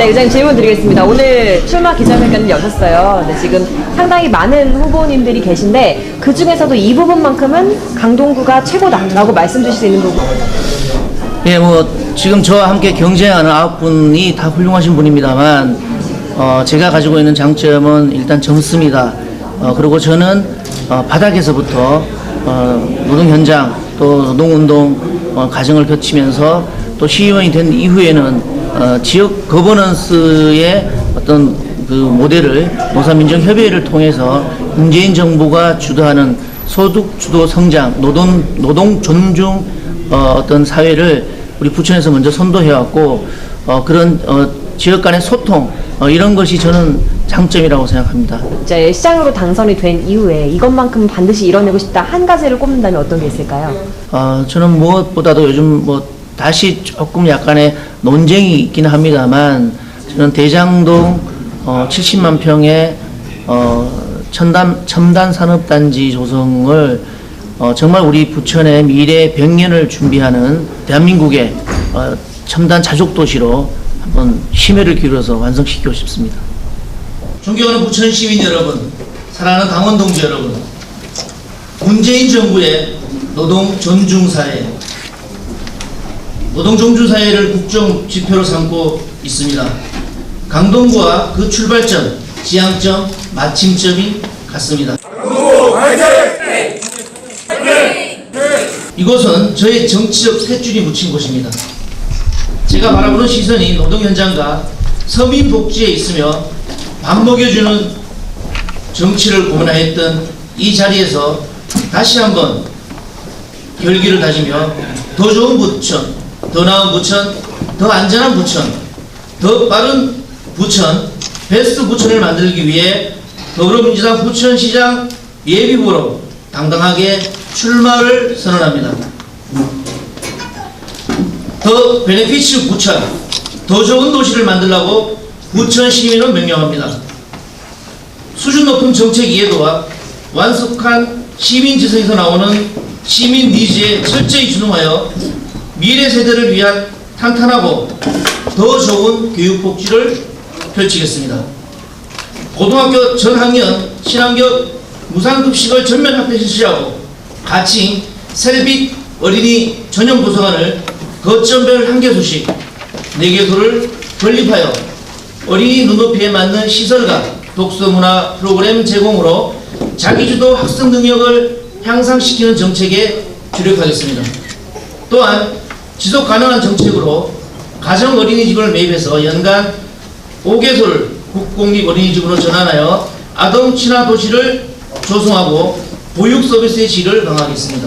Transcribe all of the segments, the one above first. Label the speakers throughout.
Speaker 1: 네, 의장님 질문 드리겠습니다. 오늘 출마 기자회견을 여셨어요. 네, 지금 상당히 많은 후보님들이 계신데 그 중에서도 이 부분만큼은 강동구가 최고다라고 말씀 주실 수 있는 부분.
Speaker 2: 예, 뭐 지금 저와 함께 경쟁하는 아홉 분이 다 훌륭하신 분입니다만 어, 제가 가지고 있는 장점은 일단 젊습니다. 어, 그리고 저는 어, 바닥에서부터 어, 노동 현장 또 노동운동 어, 과정을 거치면서 또 시의원이 된 이후에는 어, 지역 거버넌스의 어떤 그 모델을 노사민정협의회를 통해서 문재인 정부가 주도하는 소득 주도 성장, 노동 노동 존중 어, 어떤 사회를 우리 부천에서 먼저 선도해왔고 어, 그런 어, 지역 간의 소통 어, 이런 것이 저는 장점이라고 생각합니다.
Speaker 1: 이제 시장으로 당선이 된 이후에 이것만큼 반드시 이뤄내고 싶다 한 가지를 꼽는다면 어떤 게 있을까요?
Speaker 2: 어, 저는 무엇보다도 요즘 뭐 다시 조금 약간의 논쟁이 있긴 합니다만 저는 대장동 어, 70만 평의 어, 첨단, 첨단 산업단지 조성을 어, 정말 우리 부천의 미래 100년을 준비하는 대한민국의 어, 첨단 자족 도시로 한번 심혈을 기울여서 완성시키고 싶습니다. 존경하는 부천 시민 여러분, 사랑하는 강원 동지 여러분, 문재인 정부의 노동 존중 사회, 노동 존중 사회를 국정 지표로 삼고 있습니다. 강동구와 그 출발점, 지향점, 마침점이 같습니다. 이곳은 저의 정치적 탯줄이 묻힌 곳입니다. 제가 바라보는 시선이 노동 현장과 서민 복지에 있으며 밥 먹여주는 정치를 고민하였던 이 자리에서 다시 한번 결기를 다지며 더 좋은 부천, 더 나은 부천, 더 안전한 부천, 더 빠른 부천, 베스트 부천을 만들기 위해 더불어민주당 부천시장 예비후보로 당당하게 출마를 선언합니다. 더 베네피츠 부천, 더 좋은 도시를 만들라고 부천 시민은 명령합니다. 수준 높은 정책 이해도와 완숙한 시민 지성에서 나오는 시민 니즈에 철저히 준응하여 미래 세대를 위한 탄탄하고 더 좋은 교육 복지를 펼치겠습니다. 고등학교 전 학년 친환경 무상급식을 전면 확대 실시하고 가칭 셀빛 어린이 전용 도서관을 거점별 한 개소씩 네 개소를 건립하여 어린이 눈높이에 맞는 시설과 독서 문화 프로그램 제공으로 자기주도 학습 능력을 향상시키는 정책에 주력하겠습니다. 또한 지속 가능한 정책으로 가정 어린이집을 매입해서 연간 5개소를 국공립 어린이집으로 전환하여 아동 친화 도시를 조성하고 보육 서비스의 질을 강화하겠습니다.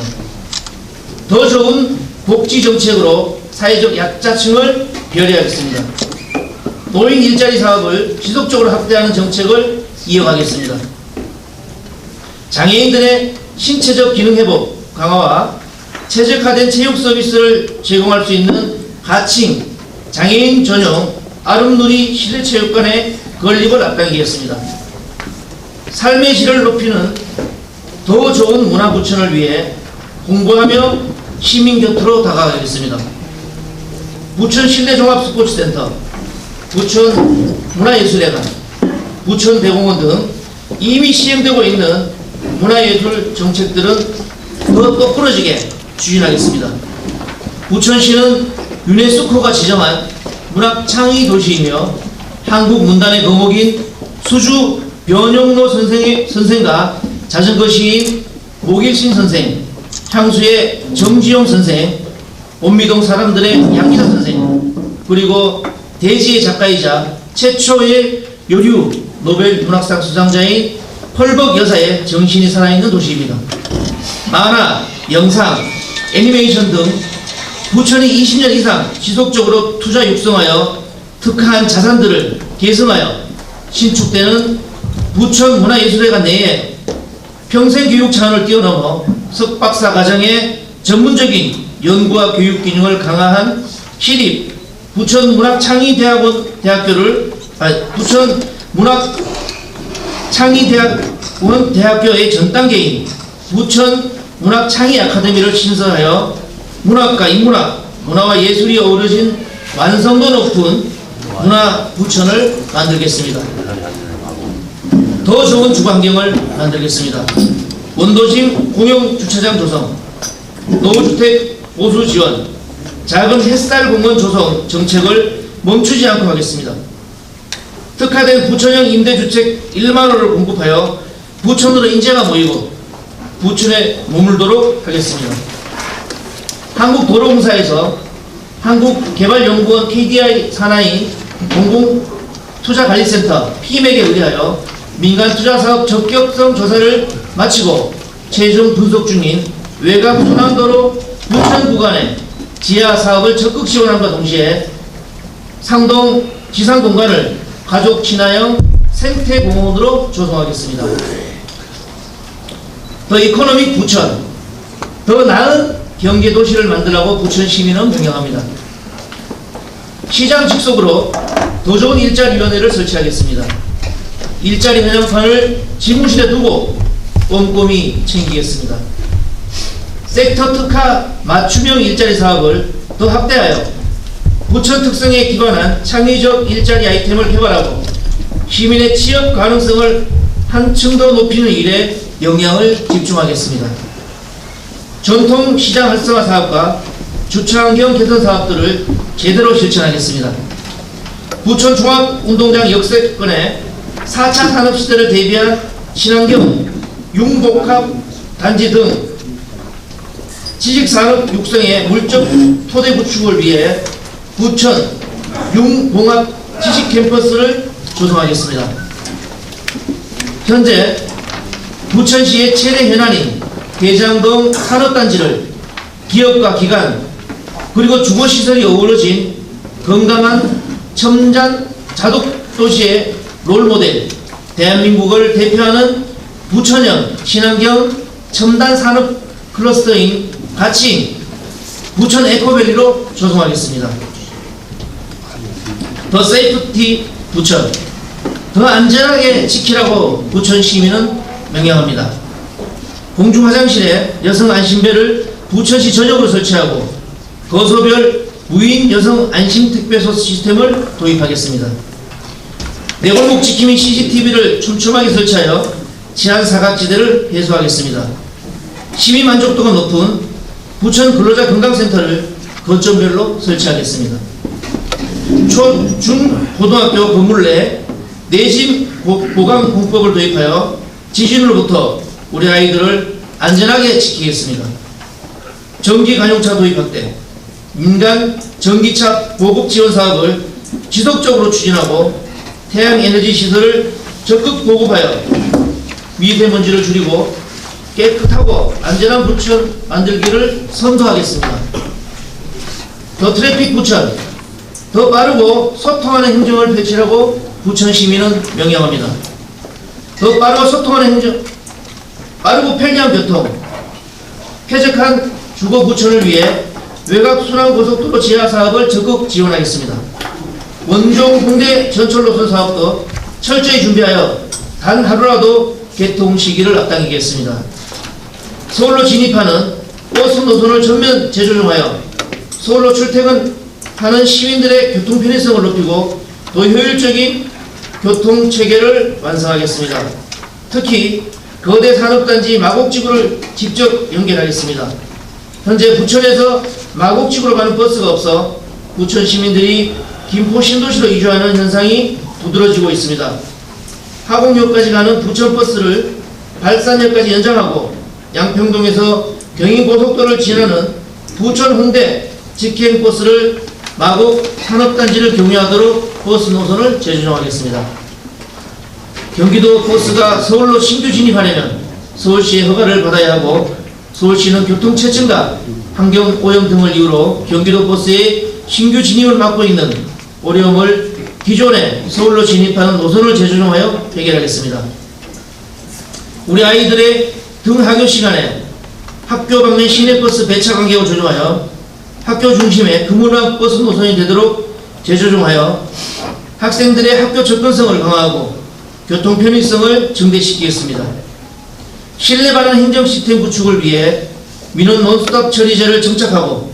Speaker 2: 더 좋은 복지 정책으로 사회적 약자층을 배려하겠습니다. 노인 일자리 사업을 지속적으로 확대하는 정책을 이어가겠습니다. 장애인들의 신체적 기능 회복 강화와 최적화된 체육 서비스를 제공할 수 있는 가칭 장애인 전용 아름누리 실내체육관의 건립을 앞당기겠습니다. 삶의 질을 높이는 더 좋은 문화부천을 위해 공부하며 시민 곁으로 다가가겠습니다. 부천 실내 종합 스포츠센터, 부천 문화예술회관, 부천 대공원 등 이미 시행되고 있는 문화예술 정책들은 더 똑부러지게 추진하겠습니다. 부천시는 유네스코가 지정한 문학 창의 도시이며 한국 문단의 거목인 수주 변영로 선생의 선생과 자전거 시인 모길신 선생, 향수의 정지용 선생, 옴미동 사람들의 양기사 선생, 그리고 대지의 작가이자 최초의 여류 노벨 문학상 수상자인 펄벅 여사의 정신이 살아있는 도시입니다. 만화, 영상, 애니메이션 등 부천이 20년 이상 지속적으로 투자 육성하여 특화한 자산들을 계승하여 신축되는 부천 문화예술회관 내에 평생교육 차원을 뛰어넘어 석박사 과정의 전문적인 연구와 교육 기능을 강화한 시립 부천 문학창의대학원 대학교를 아, 부천 문학 창의대학원 대학교의 전 단계인 부천 문학 창의 아카데미를 신설하여 문학과 인문학, 문화와 예술이 어우러진 완성도 높은 문화 부천을 만들겠습니다. 더 좋은 주거 환경을 만들겠습니다. 원도심 공용 주차장 조성, 노후주택 보수 지원, 작은 햇살 공원 조성 정책을 멈추지 않고 하겠습니다. 특화된 부천형 임대주택 1만 호를 공급하여 부천으로 인재가 모이고 부천에 머물도록 하겠습니다. 한국도로공사에서 한국개발연구원 KDI 산하의 공공투자관리센터 PM에게 의뢰하여 민간투자사업 적격성 조사를 마치고 최종 분석 중인 외곽 순환도로 부천 구간의 지하 사업을 적극 지원함과 동시에 상동 지상 공간을 가족 친화형 생태 공원으로 조성하겠습니다. 더 이코노믹 부천, 더 나은 경계 도시를 만들라고 부천 시민은 명령합니다. 시장 직속으로 더 좋은 일자리위원회를 설치하겠습니다. 일자리 현장판을 지무실에 두고 꼼꼼히 챙기겠습니다. 섹터 특화 맞춤형 일자리 사업을 더 확대하여 부천 특성에 기반한 창의적 일자리 아이템을 개발하고 시민의 취업 가능성을 한층 더 높이는 일에 영향을 집중하겠습니다. 전통 시장 활성화 사업과 주차 환경 개선 사업들을 제대로 실천하겠습니다. 부천 종합운동장 역세권에 4차 산업시대를 대비한 친환경 융복합 단지 등 지식산업 육성의 물적 토대 구축을 위해 부천 융봉합 지식캠퍼스를 조성하겠습니다. 현재 부천시의 최대 현안인 대장동 산업단지를 기업과 기관 그리고 주거시설이 어우러진 건강한 첨단 자독도시의 롤모델 대한민국을 대표하는 부천형 친환경 첨단 산업 클러스터인 가치 부천 에코밸리로 조성하겠습니다. 더 세이프티 부천 더 안전하게 지키라고 부천 시민은 명령합니다. 공중 화장실에 여성 안심벨을 부천시 전역으로 설치하고 거소별 무인 여성 안심 택배소 시스템을 도입하겠습니다. 내골목 지킴이 CCTV를 촘촘하게 설치하여 치안 사각지대를 해소하겠습니다. 시민 만족도가 높은 부천 근로자 건강센터를 거점별로 설치하겠습니다. 초, 중, 고등학교 건물 내 내집 보- 보강 공법을 도입하여 지진으로부터 우리 아이들을 안전하게 지키겠습니다. 전기 관용차 도입 확대, 민간 전기차 보급 지원 사업을 지속적으로 추진하고 태양 에너지 시설을 적극 보급하여 미세먼지를 줄이고 깨끗하고 안전한 부천 만들기를 선도하겠습니다. 더 트래픽 부천, 더 빠르고 소통하는 행정을 펼치라고 부천 시민은 명령합니다. 더 빠르고 소통하는 행정, 빠르고 편리한 교통, 쾌적한 주거 부천을 위해 외곽 순환 고속도로 지하 사업을 적극 지원하겠습니다. 원종 홍대 전철 노선 사업도 철저히 준비하여 단 하루라도 개통 시기를 앞당기겠습니다. 서울로 진입하는 버스 노선을 전면 재조정하여 서울로 출퇴근하는 시민들의 교통 편의성을 높이고 더 효율적인 교통 체계를 완성하겠습니다. 특히 거대 산업단지 마곡지구를 직접 연결하겠습니다. 현재 부천에서 마곡지구로 가는 버스가 없어 부천 시민들이 김포 신도시로 이주하는 현상이 두드러지고 있습니다. 하곡역까지 가는 부천버스를 발산역까지 연장하고 양평동에서 경인고속도로를 지나는 부천 홍대 직행버스를 마곡 산업단지를 경유하도록 버스 노선을 재조정하겠습니다. 경기도 버스가 서울로 신규 진입하려면 서울시의 허가를 받아야 하고 서울시는 교통체증과 환경오염 등을 이유로 경기도 버스의 신규 진입을 막고 있는 어려움을 기존에 서울로 진입하는 노선을 재조정하여 해결하겠습니다. 우리 아이들의 등하교 시간에 학교 방면 시내버스 배차 간격을 조정하여 학교 중심의 그물망 버스 노선이 되도록 재조정하여 학생들의 학교 접근성을 강화하고 교통 편의성을 증대시키겠습니다. 신뢰 바른 행정 시스템 구축을 위해 민원 논스톱 처리제를 정착하고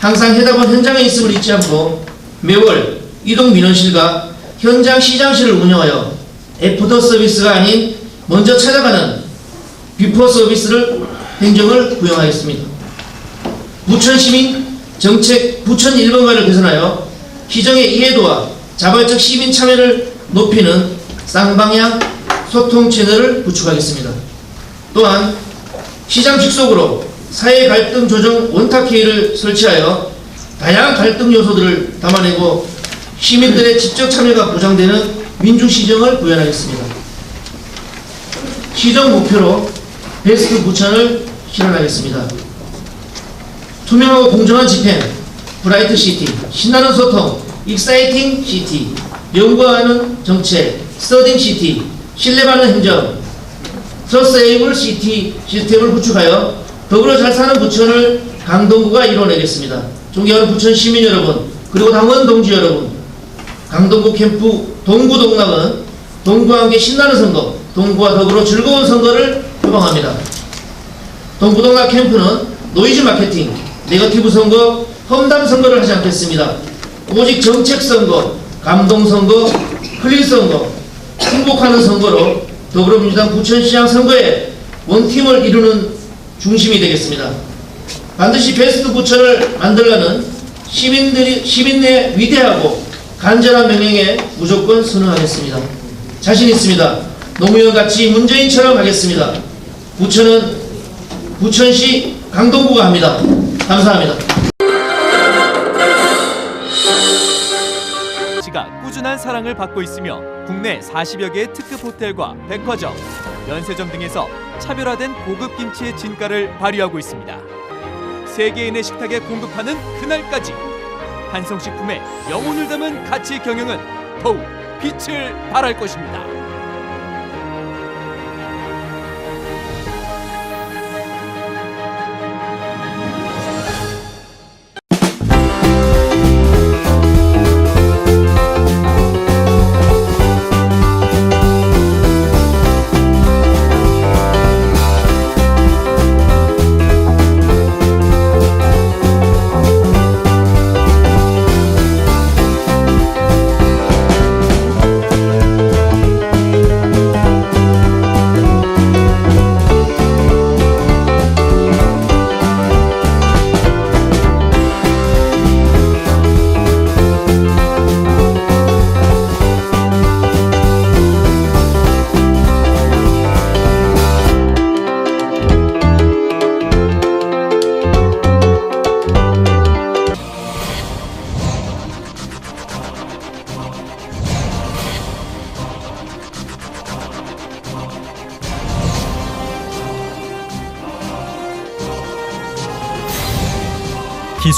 Speaker 2: 항상 해답은 현장에 있음을 잊지 않고 매월 이동 민원실과 현장 시장실을 운영하여 애프터 서비스가 아닌 먼저 찾아가는 비포 서비스를 행정을 구형하였습니다. 부천 시민 정책 부천 1번가를 개선하여 시정의 이해도와 자발적 시민 참여를 높이는 쌍방향 소통 채널을 구축하겠습니다. 또한 시장 직속으로 사회 갈등 조정 원탁회의를 설치하여 다양한 갈등 요소들을 담아내고 시민들의 직접 참여가 보장되는 민주시정을 구현하겠습니다. 시정 목표로 베스트 부천을 실현하겠습니다. 투명하고 공정한 집행, 브라이트 시티, 신나는 소통, 익사이팅 시티, 연구하는 정책, 스터딩 시티, 신뢰받는 행정, 서스테이블 시티 시스템을 구축하여 더불어 잘 사는 부천을 강동구가 이뤄내겠습니다. 존경하는 부천 시민 여러분, 그리고 당원 동지 여러분, 강동구 캠프 동구 동락은 동구와 함께 신나는 선거, 동구와 더불어 즐거운 선거를 표방합니다. 동부동락 캠프는 노이즈 마케팅, 네거티브 선거, 험담 선거를 하지 않겠습니다. 오직 정책 선거, 감동 선거, 클린 선거, 행복하는 선거로 더불어민주당 부천시장 선거에 원팀을 이루는 중심이 되겠습니다. 반드시 베스트 부천을 만들려는 시민들이 시민의 위대하고 간절한 명령에 무조건 순응하겠습니다. 자신 있습니다. 노무현 같이 문재인처럼 하겠습니다. 부천은 부천시 강동구가 합니다. 감사합니다.
Speaker 3: 씨가 꾸준한 사랑을 받고 있으며 국내 40여 개의 특급 호텔과 백화점, 면세점 등에서 차별화된 고급 김치의 진가를 발휘하고 있습니다. 세계인의 식탁에 공급하는 그날까지 한성식품의 영혼을 담은 가치 경영은 더욱 빛을 발할 것입니다.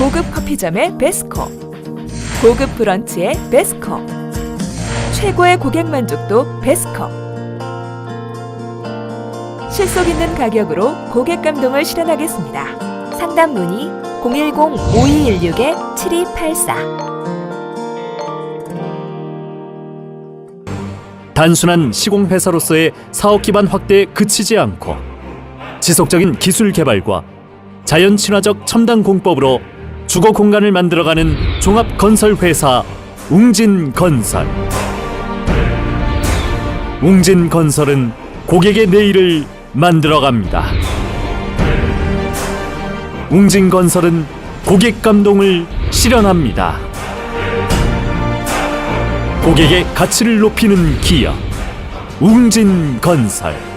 Speaker 4: 고급 커피점의 베스코. 고급 브런치의 베스코. 최고의 고객 만족도 베스코. 실속 있는 가격으로 고객 감동을 실현하겠습니다. 상담 문의 010-5216-7284
Speaker 5: 단순한 시공회사로서의 사업 기반 확대에 그치지 않고 지속적인 기술 개발과 자연 친화적 첨단 공법으로 주거 공간을 만들어가는 종합 건설 회사 웅진 건설. 웅진 건설은 고객의 내일을 만들어갑니다. 웅진 건설은 고객 감동을 실현합니다. 고객의 가치를 높이는 기업 웅진 건설